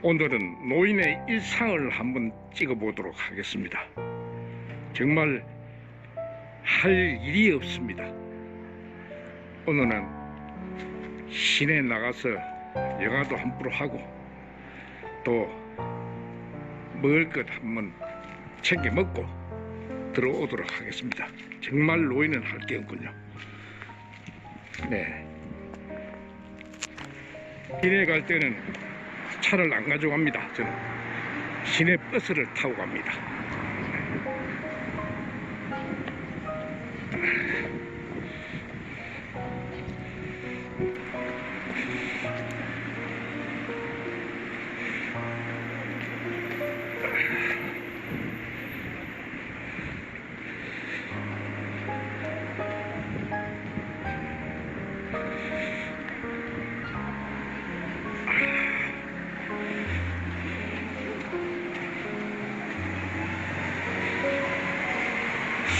오늘은 노인의 일상을 한번 찍어보도록 하겠습니다. 정말 할 일이 없습니다. 오늘은 시내 나가서 영화도 한편 하고 또 먹을 것 한번 챙겨 먹고 들어오도록 하겠습니다. 정말 노인은 할 게 없군요. 네. 시내 갈 때는 차를 안 가져갑니다. 저는 시내 버스를 타고 갑니다.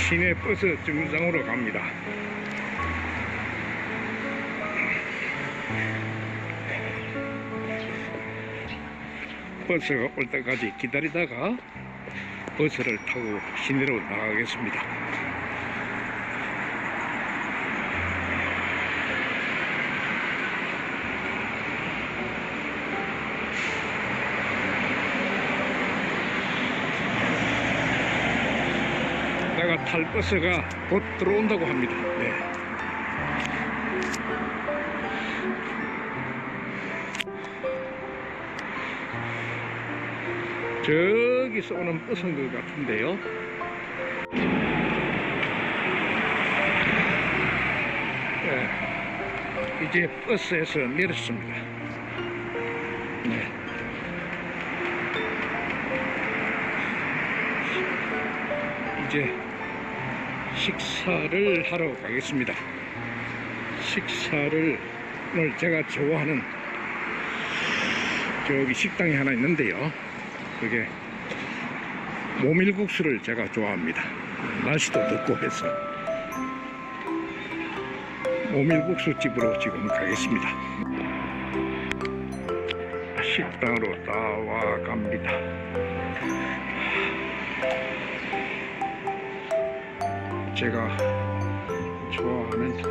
시내 버스 정류장으로 갑니다. 버스가 올 때까지 기다리다가 버스를 타고 시내로 나가겠습니다. 내가 탈 버스가 곧 들어온다고 합니다. 네. 저기서 오는 버스인 것 같은데요. 네. 이제 버스에서 내렸습니다. 네. 이제 식사를 하러 가겠습니다. 식사를 오늘 제가 좋아하는 저기 식당이 하나 있는데요. 그게 모밀국수를 제가 좋아합니다. 날씨도 덥고 해서 모밀국수 집으로 지금 가겠습니다. 식당으로 나와 갑니다. 제가 좋아하는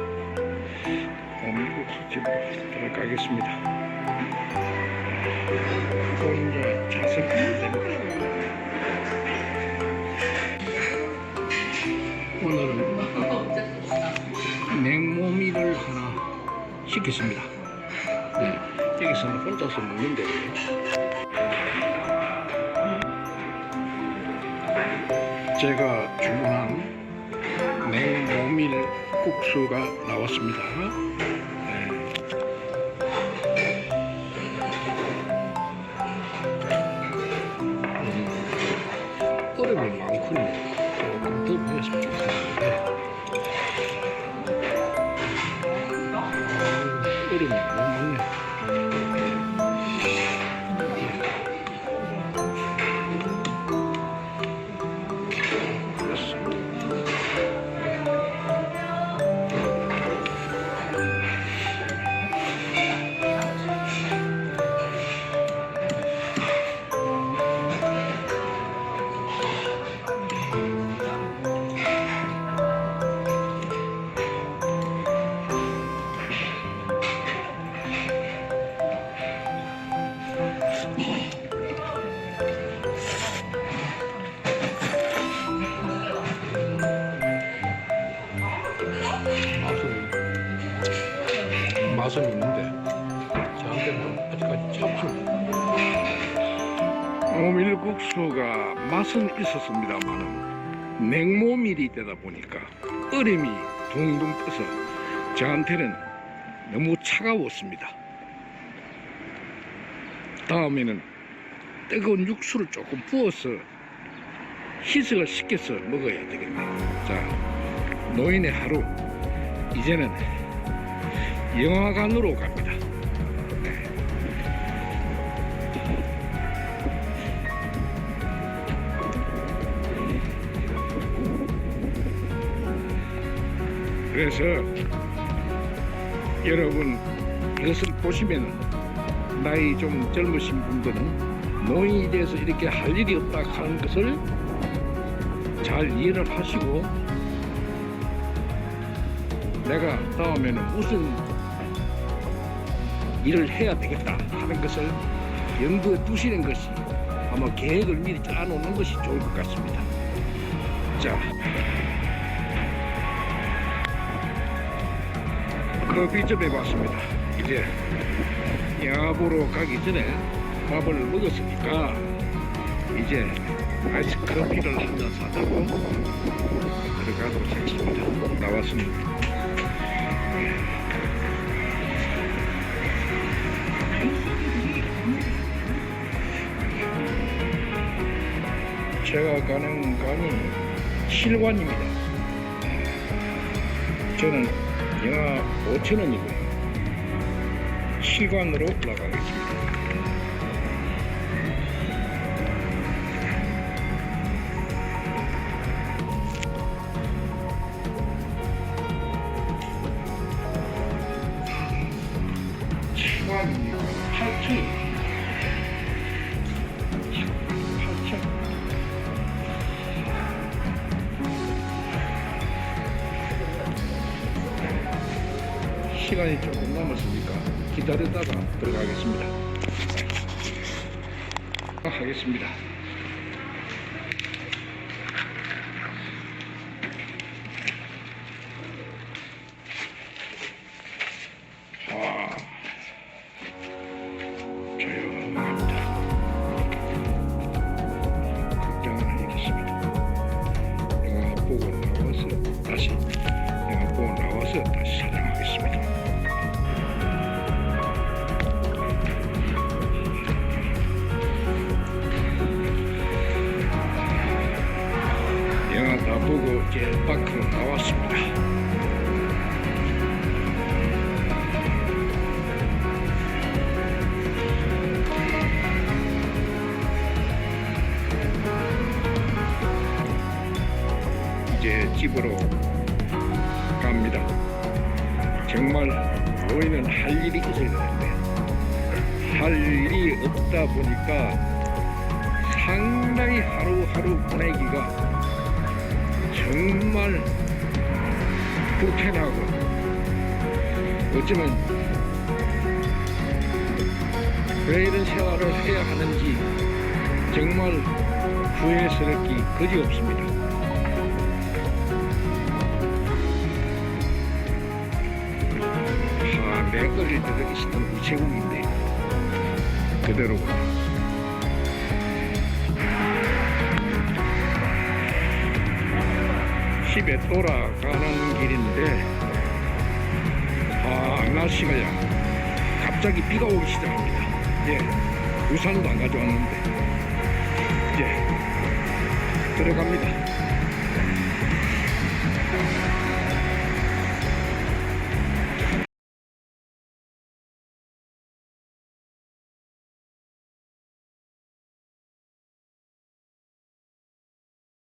오밀국수 집으로 들어가겠습니다. 혼자 자석이 됩니다. 오늘은 냉모미를 하나 시켰습니다. 네, 여기서는 혼자서 먹는데 제가 주문한 냉모밀 국수가 나왔습니다. 네. 음, 얼음이 많군요. 조금 더 보였으면 좋겠는데. 얼음이 너무 많네. 맛은 맛은 있는데 저한테는 아직까지 참습니다. 모밀국수가 맛은 있었습니다만 냉모밀이 되다 보니까 얼음이 둥둥 떠서 저한테는 너무 차가웠습니다. 다음에는 뜨거운 육수를 조금 부어서 희석을 시켜서 먹어야 되겠네요. 자, 노인의 하루 이제는 영화관으로 갑니다. 네. 그래서 여러분 이것을 보시면 나이 좀 젊으신 분들은 노인이 돼서 이렇게 할 일이 없다 하는 것을 잘 이해를 하시고 내가 다음에는 무슨 일을 해야 되겠다 하는 것을 염두에 두시는 것이 아마 계획을 미리 짜놓는 것이 좋을 것 같습니다. 자, 커피숍에 왔습니다. 이제 보러 가기 전에 밥을 먹었으니까 이제 아이스 커피를 한 잔 사자고 들어가도록 하겠습니다. 나왔습니다. 제가 가는 관이 실관입니다. 저는 영하 5천원이고요. 실관으로 올라가겠습니다. 실관입니다. 8천. 8천. 시간이 조금 남았으니까 기다리다가 들어가겠습니다. 하겠습니다. 집으로 갑니다. 정말 노인은 할 일이 있어야 되는데 할 일이 없다 보니까 상당히 하루하루 보내기가 정말 불편하고 어쩌면 왜 이런 생활을 해야 하는지 정말 후회스럽기 그지 없습니다. 아, 맥걸리 들어 있었던 우체국인데 그대로구나. 집에 돌아가는 길인데 아 날씨가 갑자기 비가 오기 시작합니다. 예, 우산도 안 가져왔는데 예, 들어갑니다.